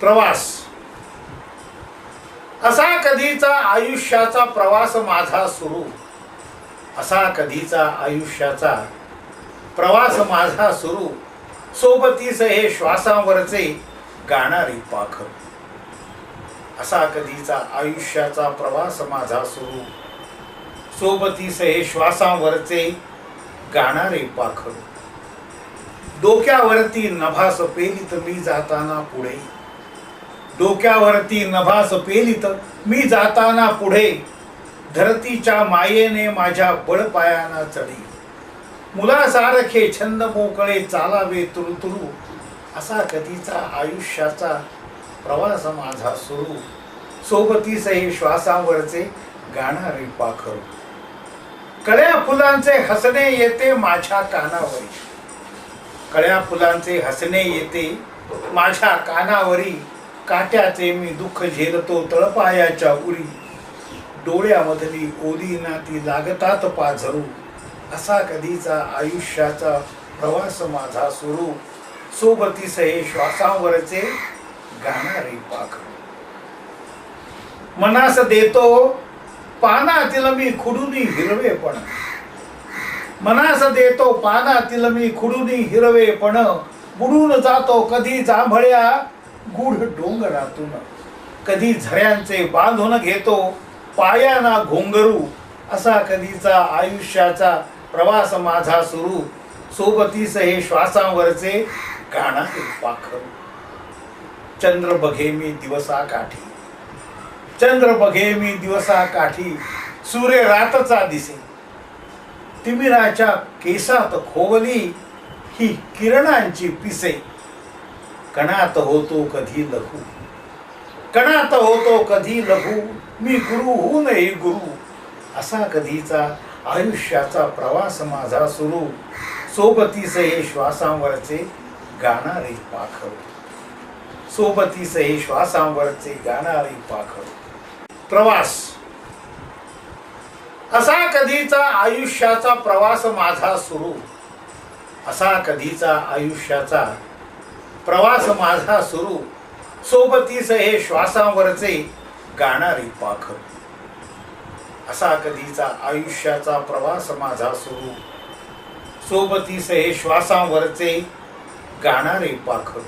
प्रवास. असा कधीचा आयुष्याचा प्रवास माझा सुरू. असा कधीचा आयुष्याचा प्रवास माझा सुरू. सोबतीस हे श्वासावरचे गाणारे पाखर. असा कधीचा आयुष्याचा प्रवास माझा सुरू. सोबतीस हे श्वासावरचे गाणारे पाखर. डोक्यावरती नभास पेलित मी जाताना पुढे. डोक्यावरती नभास पेलित. मी जाताना पुढे धरतीच्या मायेने माझ्या बळपायाना चढी. मुलासारखे छंद मोकळे चालावे तुरुतुरू. असा कधीचा आयुष्याचा प्रवास माझा सुरू. सोबतीस हे श्वासावरचे गाणारे पाखर. कळ्या फुलांचे हसणे येते माझ्या कानावरी. कळ्या फुलांचे हसणे येते माझ्या कानावरी. काट्याचे मी दुःख झेलतो तळपायाच्या उरी. डोळ्यामधली ओली नाती लागतात पाझरू. असा कधीचा आयुष्याचा प्रवास माझा सुरू. सोबतीस हे श्वासावरचे गाणारे पाखरू. मनास देतो पानातील मी खुडूनी हिरवेपण मनास देतो पानातील मी खुडूनी हिरवेपण बुडून जातो कधी जांभळ्या गुढ डोंगरातून. कधी झऱ्यांचे बांधून घेतो पायाना घोंगरू. असा कधीचा आयुष्याचा प्रवास माझा सुरू. सोबतीस हे श्वासांवरचे गाणं पाखरू चंद्र बघे मी दिवसा काठी. चंद्र बघे मी दिवसा काठी. सूर्य रातचा दिसे. तिमिराच्या केसात खोवली ही किरणांची पिसे. कणात होतो कधी लघु. कणात होतो कधी लघु मी गुरु होऊ नये गुरु. असा कधीचा आयुष्याचा प्रवास माझा सुरू. सोबतीस हे श्वासांवरचे गाणारे पाखर. सोबतीस हे श्वासांवरचे गाणारे पाखर. प्रवास. असा कधीचा आयुष्याचा प्रवास माझा सुरू. असा कधीचा आयुष्याचा प्रवास माझा सुरू. सोबतीस हे श्वासावरचे गाणारे पाखर. असा कधीचा आयुष्याचा प्रवास माझा सुरू. सोबतीस हे श्वासावरचे गाणारे पाखर.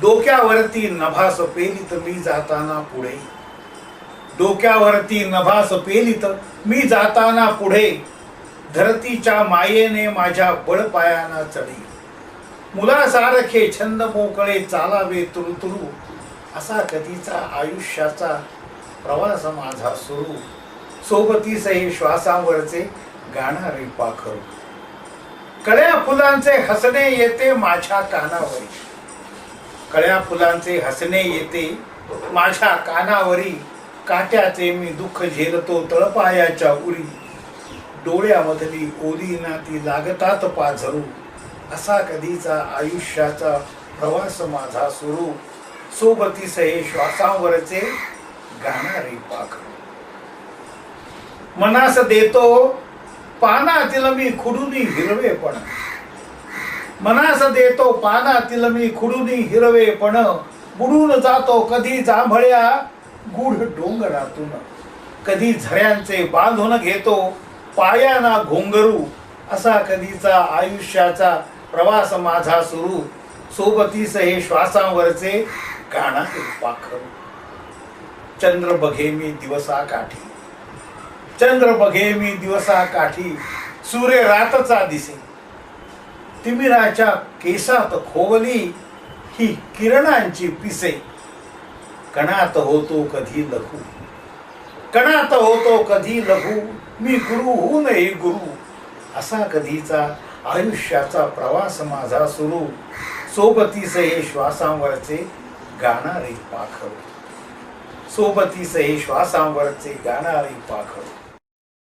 डोक्यावरती नभास पेलित मी जाताना पुढे. डोक्यावरती नभास पेलित मी जाताना पुढे. धरतीच्या मायेने माझ्या बळपायाना चढी. मुलासारखे छंद मोकळे चालावे तुरुतुरू. असा कधीचा आयुष्याचा प्रवास माझा सुरू. सोबतीस हे श्वासावरचे गाणारे पाखरू. कळ्या फुलांचे हसणे येते माझ्या कानावरी. कळ्या फुलांचे हसणे येते माझ्या कानावरी. काट्याचे मी दुःख झेलतो तळपायाच्या उरी. डोळ्यामधली ओली नाती लागतात पाझरू. असा कधीचा आयुष्याचा प्रवास माझा सुरू. सोबतीस हे श्वासावरचे गाणारे पाखरू मनास देतो पानातील मी खुडूनी हिरवेपण मनास देतो पानातील मी खुडूनी हिरवेपण बुडून जातो कधी जांभळ्या गुढ डोंगरातून. कधी झऱ्यांचे बांधून घेतो पायाना घोंगरू. असा कधीचा आयुष्याचा प्रवास माझा सुरू. सोबतीस हे श्वासावरचे गाणारे पाखरू चंद्र बघे मी दिवसा काठी. चंद्र बघे मी दिवसा काठी. सूर्य रातचा दिसे. तिमिराच्या केसात खोवली ही किरणांची पिसे. कणात होतो कधी लघु. कणात होतो कधी लघु. मी गुरु हून हे गुरु. असा कधीचा आयुष्याचा प्रवास माझा सुरू. सोबतीस हे श्वासांवरचे गाणारे पाखर. सोबतीस हे श्वासांवरचे गाणारे पाखर.